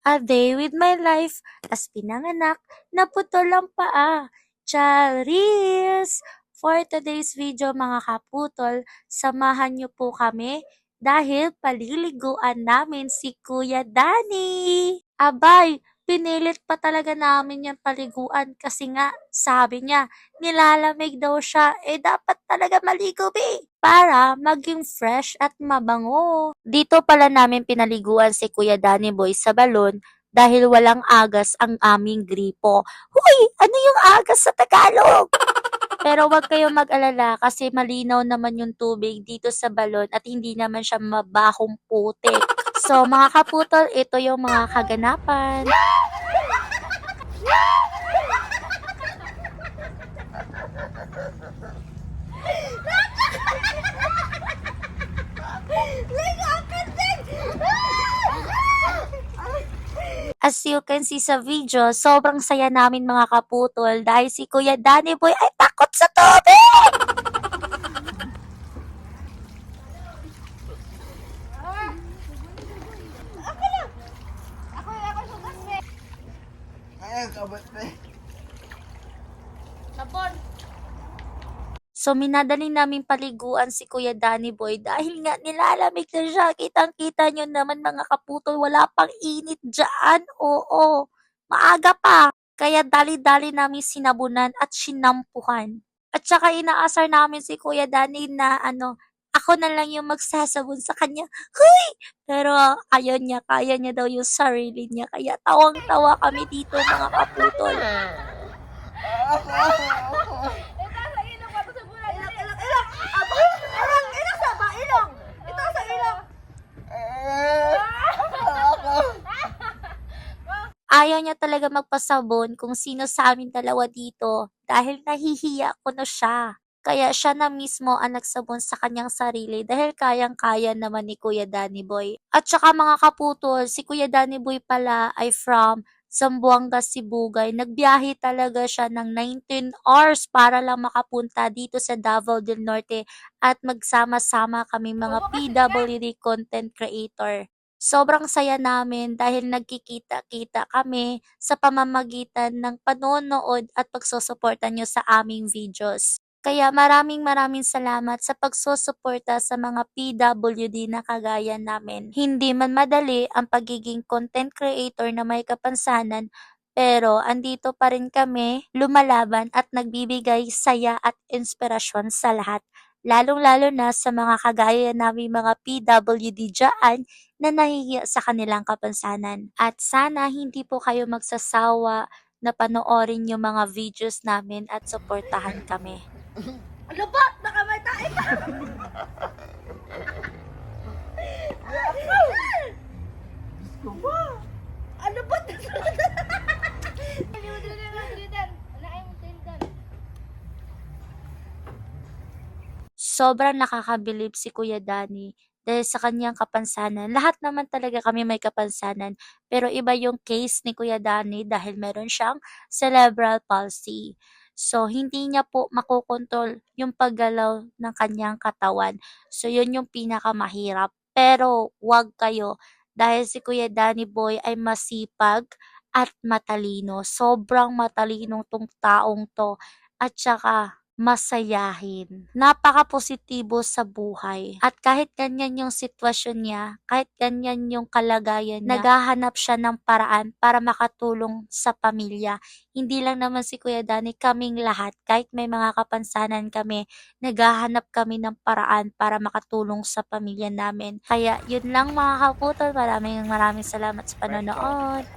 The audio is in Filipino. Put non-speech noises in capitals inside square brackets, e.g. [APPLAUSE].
A day with my life, as pinanganak, naputol ang paa. Charis! For today's video mga kaputol, samahan niyo po kami dahil paliliguan namin si Kuya Danny. Abay, pinilit pa talaga namin yung paliguan kasi nga sabi niya nilalamig daw siya eh dapat talaga maligo be para maging fresh at mabango. Dito pala namin pinaliguan si Kuya Danny Boy sa balon dahil walang agas ang aming gripo. Huy! Ano yung agas sa Tagalog? Pero wag kayong mag-alala kasi malinaw naman yung tubig dito sa balon at hindi naman siya mabahong putik. So mga kaputol, ito yung mga kaganapan. [LAUGHS] As you can see sa video, sobrang saya namin mga kaputol dahil si Kuya Danny Boy ay takot sa tubig! Ay, kabot na eh. So minadali namin paliguan si Kuya Danny Boy dahil nga nilalamig na siya. Kitang-kita nyo naman mga kaputol, wala pang init dyan. Oo, maaga pa. Kaya dali-dali namin sinabunan at sinampuhan. At saka inaasar namin si Kuya Danny na ano, ako na lang yung magsasabon sa kanya. Huy! Pero ayaw niya, kaya niya daw yung sarili niya. Kaya tawang-tawa kami dito mga kaputol. [LAUGHS] Ayaw niya talaga magpasabon kung sino sa amin dalawa dito dahil nahihiya ko na siya. Kaya siya na mismo ang nagsabon sa kanyang sarili dahil kayang-kaya naman ni Kuya Danny Boy. At saka mga kaputol, si Kuya Danny Boy pala ay from Zamboanga, Sibugay. Nagbiyahe talaga siya ng 19 hours para lang makapunta dito sa Davao del Norte at magsama-sama kami mga PWD content creator. Sobrang saya namin dahil nagkikita-kita kami sa pamamagitan ng panonood at pagsusuporta nyo sa aming videos. Kaya maraming maraming salamat sa pagsusuporta sa mga PWD na kagaya namin. Hindi man madali ang pagiging content creator na may kapansanan, pero andito pa rin kami, lumalaban at nagbibigay saya at inspirasyon sa lahat. Lalong-lalo na sa mga kagaya namin mga PWD dyan na nahihiya sa kanilang kapansanan. At sana hindi po kayo magsasawa na panoorin yung mga videos namin at suportahan kami. [LAUGHS] Ano ba? Nakamay [LAUGHS] [LAUGHS] tayo pa! Ko ba? Ano ba? Sobrang nakakabilib si Kuya Danny dahil sa kanyang kapansanan. Lahat naman talaga kami may kapansanan, pero iba yung case ni Kuya Danny dahil meron siyang cerebral palsy. So, hindi niya po makokontrol yung paggalaw ng kanyang katawan. So, yun yung pinakamahirap. Pero, wag kayo dahil si Kuya Danny Boy ay masipag at matalino. Sobrang matalino tong taong to. At saka, masayahin. Napaka-positibo sa buhay. At kahit ganyan yung sitwasyon niya, kahit ganyan yung kalagayan niya, naghahanap siya ng paraan para makatulong sa pamilya. Hindi lang naman si Kuya Dani, kaming lahat, kahit may mga kapansanan kami, naghahanap kami ng paraan para makatulong sa pamilya namin. Kaya yun lang mga kaputol, maraming maraming salamat sa panonood.